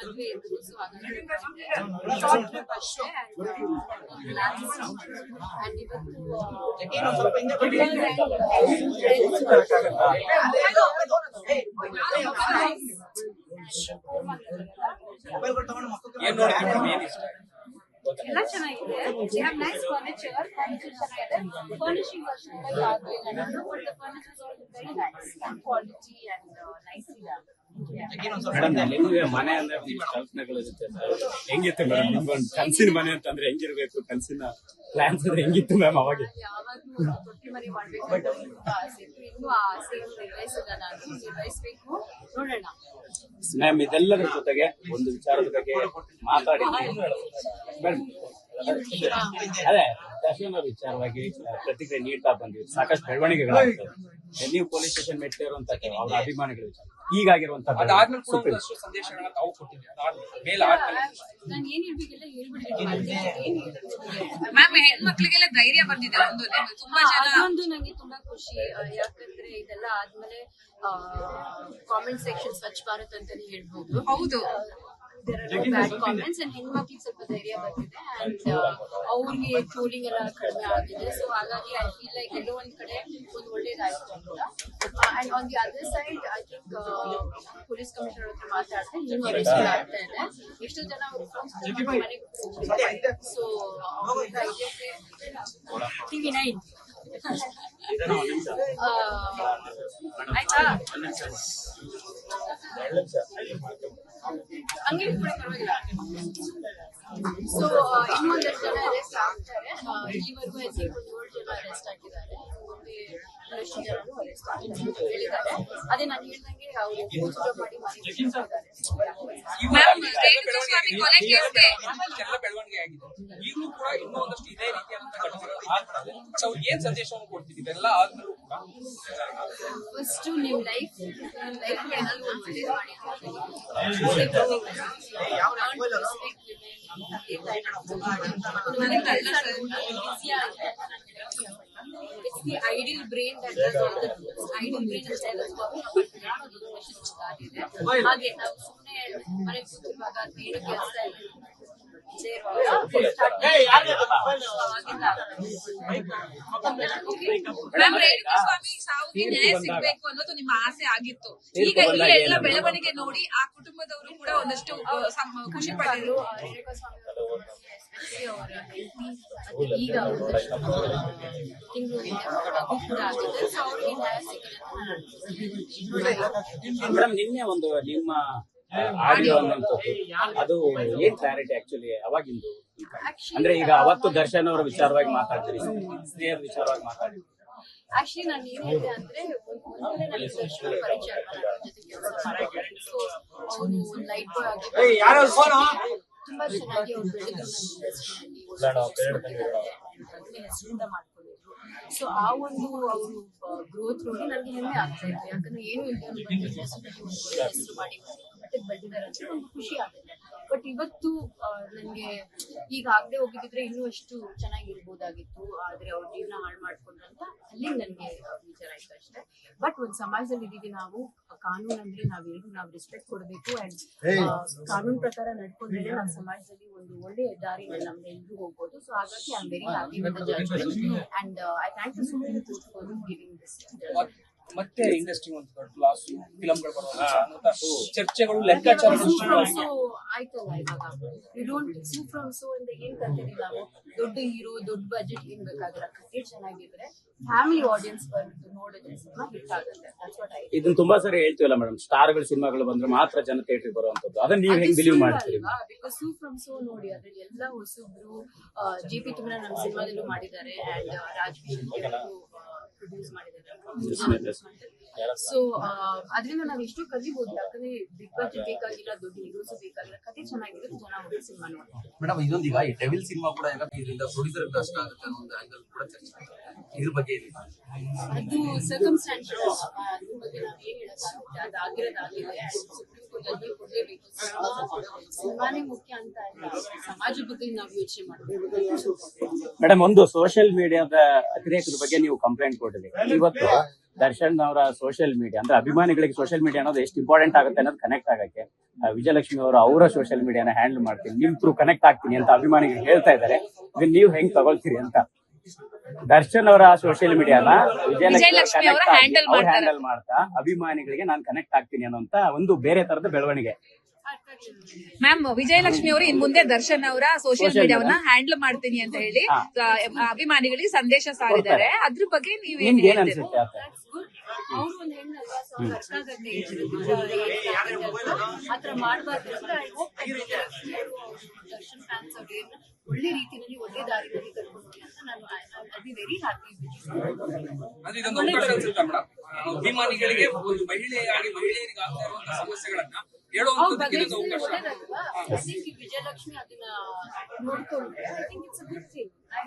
ಮದ್ವೆ ಇತ್ತು ಸೊ ಹಾಗಾಗಿ ಶಾರ್ಟ್ ಟ್ರಿಪ್ ಅಷ್ಟೇ ಅಂಡ್ ಇವತ್ತು ಏನು ಸ್ವಲ್ಪ ಹಿಂದೆ ಬನ್ನಿ. ಮೊಬೈಲ್ ಕೊಟ್ಟು ತಗೊಂಡು ಮಕ್ಕಳು ಏನ್ ನೋಡಿದ್ರಿ ಮೇಡಮ್ ಏನ್ ಇಷ್ಟ ಎಲ್ಲ ಚೆನ್ನಾಗಿದೆ they have nice furniture furniture ಚೆನ್ನಾಗಿದೆ ಫರ್ನಿಶಿಂಗ್ ಅಷ್ಟೊಂದು ಆಗಲಿಲ್ಲ ನಾನು but the furniture all very nice quality and nice ಇದೆ ಏನು ಒಂದ್ ಸ್ವಲ್ಪ ಮೇಡಮ್ ನಿಮಗೆ ಮನೆ ಅಂದ್ರೆ ಕಲ್ಪನೆಗಳಿರುತ್ತೆ ಹೆಂಗಿತ್ತು ಮೇಡಮ್ ನಿಮ್ಗೊಂದು ಕನ್ಸಿನ ಮನೆ ಅಂತಂದ್ರೆ ಹೆಂಗಿರ್ಬೇಕು? ಕನ್ಸಿನ ಪ್ಲಾನ್ಸ್ ಅಂದ್ರೆ ಹೆಂಗಿತ್ತು ಮ್ಯಾಮ್ ಅವಾಗ? ಯಾವಾಗ್ಲೂ ತೊಟ್ಟಿ ಮನೆ ಮಾಡ್ಬೇಕು ಅಂತ ತುಂಬಾ ಆಸೆ ಇತ್ತು. ಇನ್ನೂ ಆ ಆಸೆಯನ್ನು ನಿರ್ವಹಿಸಿಲ್ಲ ನಾನು ನಿರ್ವಹಿಸ್ಬೇಕು ನೋಡೋಣ. ಮ್ಯಾಮ್ ಇದೆಲ್ಲರ ಜೊತೆಗೆ ಒಂದು ವಿಚಾರದ ಬಗ್ಗೆ ಮಾತಾಡಿ. ಮೇಡಮ್ ಅದೇ ದರ್ಶನ ವಿಚಾರವಾಗಿ ಪ್ರತಿಕ್ರಿಯೆ ನೀಡ್ತಾ ಬಂದಿವಿ. ಸಾಕಷ್ಟು ಬೆಳವಣಿಗೆಗಳು ನೀವು ಪೊಲೀಸ್ ಸ್ಟೇಷನ್ ಮೆಟ್ಟಿರುವಂತ ಅವ್ರ ಅಭಿಮಾನಿಗಳ ವಿಚಾರ. ಮ್ಯಾಮ್ ಹೆಣ್ಮಕ್ಳಿಗೆಲ್ಲ ಧೈರ್ಯ ಬಂದಿದೆ ಒಂದು ತುಂಬಾ ಜನ ಅದೊಂದು ನಂಗೆ ತುಂಬಾ ಖುಷಿ ಯಾಕಂದ್ರೆ ಇದೆಲ್ಲ ಆದ್ಮೇಲೆ ಕಾಮೆಂಟ್ ಸೆಕ್ಷನ್ ಸ್ವಚ್ಛ ಭಾರತ್ ಅಂತಾನೆ ಹೇಳ್ಬೋದು. ಹೌದು. ಬ್ಯಾಡ್ ಕಾಮೆಂಟ್ಸ್ ಅಂಡ್ ಹೆಣ್ಮಕ್ಳಿಗೆ ಸ್ವಲ್ಪ ಧೈರ್ಯ ಬಂದಿದೆ ಅಂಡ್ ಅವ್ರಿಗೆ ಟ್ರೋಲಿಂಗ್ ಎಲ್ಲ ಕಡಿಮೆ ಆಗಿದೆ ಸೊ ಹಾಗಾಗಿ ಐ ಫೀಲ್ ಲೈಕ್ ಎಲ್ಲೋ ಒಂದ್ ಕಡೆ ಒಂದು ಒಳ್ಳೇದಾಯ್ತು ಅಂತ and on the other side I think police commissioner ಹತ್ರ ಮಾತಾಡಿದೆ ಇನ್ನೂ ಅರೆಸ್ಟ್ ಆಗ್ತಾ ಇದೆ ಎಷ್ಟೋ ಜನ ಅವ್ರ ಫ್ರೆಂಡ್ಸ್ ಮನೆಗೆ ಸೊ ಟಿವಿ ನೈನ್ ಆಯ್ತಾ ಕೂಡ ಪರವಾಗಿಲ್ಲ ಸೊ ಇನ್ನೊಂದಷ್ಟು ಜನ ಅರೆಸ್ಟ್ ಆಗ್ತಾರೆ ಈವರೆಗೂ ಹೆಚ್ಚಿಗೆ ಒಂದು ಏಳು ಜನ ಅರೆಸ್ಟ್ ಆಗಿದ್ದಾರೆ. ಅರೆಸ್ಟ್ ಹೇಳಿದ್ದಾರೆ. ಅದೇ ನಾನು ಹೇಳ್ದಂಗೆ ಅವರು ಪೋಸ್ಟ್ ಮಾಡಿ ಎಲ್ಲ ಬೆಳವಣಿಗೆ ಆಗಿದೆ. ಈಗಲೂ ಕೂಡ ಇನ್ನೂ ಒಂದಷ್ಟು ಇದೇ ರೀತಿಯಾದಂತಹ ಘಟನೆಗಳು ಆಗ್ತದೆ ಬಟ್ ಅವ್ರಿಗೆ ಏನ್ ಸಂದೇಶವನ್ನು ಕೊಡ್ತೀವಿ ಇದೆಲ್ಲ ಆದ್ಮೇಲೂ ಕೂಡ ಫಸ್ಟ್ ನಿಮ್ ಲೈಫ್ ನಿಮ್ ಲೈಫ್ ಏನಾದ್ರು ಒಂದು ಒಳ್ಳೇದು ಮಾಡಿ It's the ideal brain that does all the things. Ideal brain is tells ಹಾಗೆ ನಾವು ಸುಮ್ಮನೆ ಮನೆಗೆ ಕೂತಿರುವಾಗ ಅಥವಾ ಏನು ಕೆಲಸ ಮ್ಯಾಮ್ ನ್ಯಾಯ ಸಿಗ್ಬೇಕು ಅನ್ನೋದು ನಿಮ್ಮ ಆಸೆ ಆಗಿತ್ತು ಈಗ ಈ ಎಲ್ಲ ಬೆಳವಣಿಗೆ ನೋಡಿ ಆ ಕುಟುಂಬದವರು ಕೂಡ ಒಂದಷ್ಟು ಖುಷಿ ಪಡೆದರು ಈಗ ಮೇಡಮ್ ನಿನ್ನೆ ಒಂದು ನಿಮ್ಮ ಆಡಿಯೋ ಅನ್ನುವಂಥದ್ದು ಅದು ಏನ್ ಕ್ಲಾರಿಟಿ ಆಕ್ಚುಲಿ ಅವಾಗಿಂದು ಅಂದ್ರೆ ಈಗ ಅವತ್ತು ದರ್ಶನ್ ಅವರ ವಿಚಾರವಾಗಿ ಮಾತಾಡ್ತೀರಿ ಸ್ನೇಹ ವಿಚಾರವಾಗಿ ಮಾತಾಡಿ ಆಕ್ಚುಲಿ ನಾನು ಏನ್ ಹೇಳಿದೆ ಅಂದ್ರೆ ಒಂದ್ ಮುಂಚೆ ನನಗೆ ದರ್ಶನ ಪರಿಚಯ ಅವನು ಲೈಟ್ ಬಾಯ್ ಆಗಿ ತುಂಬಾ ಚೆನ್ನಾಗಿ ಅವ್ರು ಬೆಳೆದು ನನ್ನ industry-ನಲ್ಲಿ ಹೆಸರಿಂದ ಮಾಡ್ಕೊಂಡಿದ್ರು. ಸೊ ಆ ಒಂದು ಅವರು ಗ್ರೋತ್ ನೋಡಿ ನನಗೆ ಹೆಮ್ಮೆ ಆಗ್ತಾ ಇತ್ತು. ಯಾಕಂದ್ರೆ ಏನು ಇಲ್ಲ ಹೆಸರು ಮಾಡಿ ಬೆಳೆದಿದ್ದಾರೆ ಅಂತ ಒಂದು ಖುಷಿ ಆಗುತ್ತೆ. ಬಟ್ ಇವತ್ತು ನನಗೆ ಈಗ ಆಗದೆ ಹೋಗಿದ್ರೆ ಇನ್ನೂ ಎಷ್ಟು ಚೆನ್ನಾಗಿರ್ಬೋದಾಗಿತ್ತು. ಆದ್ರೆ ಅವ್ರ ಜೀವನ ಹಾಳು ಮಾಡ್ಕೊಂಡ್ರು ಅಂತ ಅಲ್ಲಿ ನನಗೆ ವಿಚಾರ ಆಯ್ತು ಅಷ್ಟೇ. ಬಟ್ ಒಂದು ಸಮಾಜದಲ್ಲಿ ಇದೀವಿ ನಾವು ಕಾನೂನು ಅಂದ್ರೆ ನಾವೆಲ್ಲರೂ ನಾವು ರೆಸ್ಪೆಕ್ಟ್ ಕೊಡಬೇಕು ಅಂಡ್ ಕಾನೂನು ಪ್ರಕಾರ ನಡ್ಕೊಂಡ್ರೆ ನಾವು ಸಮಾಜದಲ್ಲಿ ಒಂದು ಒಳ್ಳೆ ದಾರಿನಲ್ಲಿ ನಮ್ಮೆಲ್ಲರೂ ಹೋಗ್ಬೋದು. ಸೊ ಹಾಗಾಗಿ I am very happy with the judgment and I thank you so much for giving this ಮತ್ತೆ ಇಂಡಸ್ಟ್ರಿ ಒಂದು ದೊಡ್ಡ ಲಾಸ್ ಫಿಲಂಗಳು ಬರುವಂತ ಚರ್ಚೆಗಳು ಲೆಕ್ಕಾಚಾರ ಸೊ ಆಯ್ತಲ್ಲ ಇವಾಗ. You don't sue from so ಅಂತ ಏನ್ ಕರ್ತೀವಿ ನಾವು? ದೊಡ್ಡ ಹೀರೋ ದೊಡ್ಡ ಬಜೆಟ್ ಏನ್ ಬೇಕಾಗಿಲ್ಲ ಕತೆ ಚೆನ್ನಾಗಿದ್ರೆ ಫ್ಯಾಮಿಲಿ ಆಡಿಯನ್ಸ್ ಬಂದು ನೋಡಿದ್ರೆ ಸಿನಿಮಾ ಹಿಟ್ ಆಗುತ್ತೆ. ಇದನ್ನ ತುಂಬಾ ಸರಿ ಹೇಳ್ತೀವಲ್ಲ ಮೇಡಮ್ ಸ್ಟಾರ್ಗಳ ಸಿನಿಮಾಗಳು ಬಂದ್ರೆ ಮಾತ್ರ ಜನ ಥಿಯೇಟರ್ ಬರುವಂತದ್ದು ಅದನ್ನ ನೀವು ಹೆಂಗ್ ಬಿಲೀವ್ ಮಾಡ್ತೀರಿ? ಬಿಕಾಸ್ ಸೂ ಫ್ರಮ್ ಸೋ ನೋಡಿ ಅದ್ರಲ್ಲಿ ಎಲ್ಲ ಹೊಸಬ್ರು ಜಿ ಪಿ ತುಮನ ನಮ್ಮ ಸಿನಿಮಾದಲ್ಲೂ ಮಾಡಿದ್ದಾರೆ. ಅಂಡ್ ರಾಜ್ವೀರ್ ಪ್ರೊಡ್ಯೂಸ್ ಮಾಡಿದ್ದಾರೆ. dismiss ಸೊ ಅದರಿಂದ ನಾವು ಎಷ್ಟು ಕಲಿಬಹುದು ಯಾಕಂದ್ರೆ ಬಿಗ್ ಬಜೆಟ್ ಬೇಕಾಗಿಲ್ಲ ದೊಡ್ಡ ಹೀರೋಸ್ ಬೇಕಾಗಿಲ್ಲ ಕತೆ ಚೆನ್ನಾಗಿರುತ್ತೆ ಜನ ಹೋಗಿ ಸಿನಿಮಾ ನೋಡಿ ಮೇಡಮ್ ಇದೊಂದೀಗ ಈ ಡೆವಿಲ್ ಸಿನಿಮಾ ಕೂಡ ಏನಪ್ಪ ಇದರಿಂದ ಪ್ರೊಡ್ಯೂಸರ್ ಕಷ್ಟ ಆಗುತ್ತೆ ಅನ್ನೋ ಒಂದು ಆಂಗಲ್ ಕೂಡ ಚರ್ಚೆ. ಇದ್ರ ಬಗ್ಗೆ ಅದು ಸರ್ಕಮ್ಸ್ಟಾನ್ಸಸ್ ಅದ್ರ ಬಗ್ಗೆ ನಾವು ಏನ್ ಹೇಳಕ್ಕಾಗುತ್ತೆ? ಅದು ಆಗಿರೋದಾಗಿದೆ. ಸುಪ್ರೀಂ ಕೋರ್ಟ್ ಅಲ್ಲಿ ಕೊಡ್ಲೇಬೇಕು. ಸಿನಿಮಾನೇ ಮುಖ್ಯ ಅಂತ ಇಲ್ಲ. ಸಮಾಜ ಬಗ್ಗೆ ನಾವು ಯೋಚನೆ ಮಾಡಬೇಕು. ಮೇಡಮ್ ಒಂದು ಸೋಷಿಯಲ್ ಮೀಡಿಯಾದ ಅತಿರೇಕದ ಬಗ್ಗೆ ನೀವು ಕಂಪ್ಲೇಂಟ್ ಕೊಟ್ಟಿದ್ದೀರಿ. ಇವತ್ತು ದರ್ಶನ್ ಅವರ ಸೋಷಿಯಲ್ ಮೀಡಿಯಾ ಅಂದ್ರೆ ಅಭಿಮಾನಿಗಳಿಗೆ ಸೋಷಿಯಲ್ ಮೀಡಿಯಾ ಅನ್ನೋದು ಎಷ್ಟು ಇಂಪಾರ್ಟೆಂಟ್ ಆಗುತ್ತೆ ಅನ್ನೋದು ಕನೆಕ್ಟ್ ಆಗಕ್ಕೆ ವಿಜಯಲಕ್ಷ್ಮಿ ಅವರು ಅವರ ಸೋಷಿಯಲ್ ಮೀಡಿಯಾನ ಹ್ಯಾಂಡಲ್ ಮಾಡ್ತೀನಿ ನಿಮ್ ಥ್ರೂ ಕನೆಕ್ಟ್ ಆಗ್ತೀನಿ ಅಂತ ಅಭಿಮಾನಿಗಳು ಹೇಳ್ತಾ ಇದ್ದಾರೆ. ಇದನ್ನ ನೀವು ಹೆಂಗ್ ತಗೊಳ್ತೀರಿ ಅಂತ. ದರ್ಶನ್ ಅವರ ಸೋಷಿಯಲ್ ಮೀಡಿಯಾನ ವಿಜಯಲಕ್ಷ್ಮಿ. ಹ್ಯಾಂಡಲ್ ಮಾಡ್ತಾ ಅಭಿಮಾನಿಗಳಿಗೆ ನಾನು ಕನೆಕ್ಟ್ ಆಗ್ತೀನಿ ಅನ್ನೋಂತ ಒಂದು ಬೇರೆ ತರದ ಬೆಳವಣಿಗೆ. ಮ್ಯಾಮ್ ವಿಜಯಲಕ್ಷ್ಮಿ ಅವರು ಇನ್ ಮುಂದೆ ದರ್ಶನ್ ಅವರ ಸೋಷಿಯಲ್ ಮೀಡಿಯಾವನ್ನ ಹ್ಯಾಂಡಲ್ ಮಾಡ್ತೀನಿ ಅಂತ ಹೇಳಿ ಅಭಿಮಾನಿಗಳಿಗೆ ಸಂದೇಶ ಸಾರಿದ್ದಾರೆ. ಅದ್ರ ಬಗ್ಗೆ ನೀವು ಏನ್ ನಿಮ್ಗೆ ಹೇಳ್ತೀರಾ? ಅನ್ಸುತ್ತೆ ಅವ್ರು ಒಂದ್ ಹೆಣ್ಣಲ್ವಾ ಸೊ ಅರ್ಥ ಆಗತ್ತೆ ಆತರ ಮಾಡ್ಬಾರ್ದು ಅಂತ ಐ ಹೋಪ್ ದರ್ಶನ್ ಫ್ಯಾನ್ಸ್ ಅವ್ರಿಗೆ ಒಳ್ಳೆ ರೀತಿಯಲ್ಲಿ ಒಳ್ಳೆ ದಾರಿಯಲ್ಲಿ ಕರ್ಕೊಂಡು ಅಂತ ನಾನು ಐ ಬಿ ವೆರಿ ಹ್ಯಾಪಿ ಅಭಿಮಾನಿಗಳಿಗೆ ಒಂದು ಮಹಿಳೆಯಾಗಿ ಮಹಿಳೆಯರಿಗೆ ಆಗ್ತಾ ಇರುವಂತಹ ಸಮಸ್ಯೆಗಳನ್ನ ಹೇಳುವಂತ ವಿಜಯಲಕ್ಷ್ಮಿ ಅದನ್ನ ನೋಡ್ಕೊಂಡ್ರೆ. I think it's a good thing